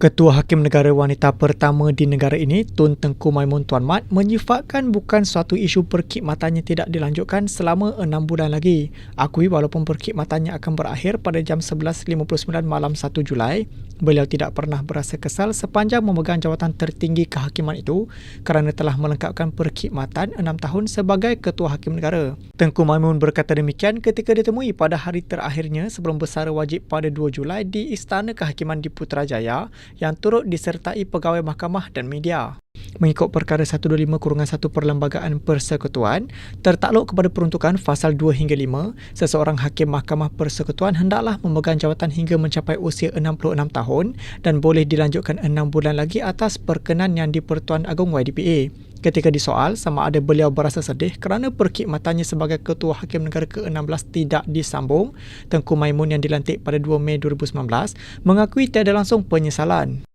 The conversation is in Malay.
Ketua Hakim Negara Wanita pertama di negara ini, Tun Tengku Maimun Tuan Mat, menyifatkan bukan suatu isu perkhidmatannya tidak dilanjutkan selama enam bulan lagi. Akui walaupun perkhidmatannya akan berakhir pada jam 11.59 malam 1 Julai, beliau tidak pernah berasa kesal sepanjang memegang jawatan tertinggi kehakiman itu kerana telah melengkapkan perkhidmatan enam tahun sebagai Ketua Hakim Negara. Tengku Maimun berkata demikian ketika ditemui pada hari terakhirnya sebelum bersara wajib pada 2 Julai di Istana Kehakiman di Putrajaya yang turut disertai pegawai mahkamah dan media. Mengikut perkara 125-1 Perlembagaan Persekutuan, tertakluk kepada peruntukan fasal 2 hingga 5, seseorang hakim Mahkamah Persekutuan hendaklah memegang jawatan hingga mencapai usia 66 tahun dan boleh dilanjutkan 6 bulan lagi atas perkenan yang di-Pertuan Agong YDPA. Ketika disoal sama ada beliau berasa sedih kerana perkhidmatannya sebagai Ketua Hakim Negara ke-16 tidak disambung, Tengku Maimun yang dilantik pada 2 Mei 2019 mengakui tiada langsung penyesalan.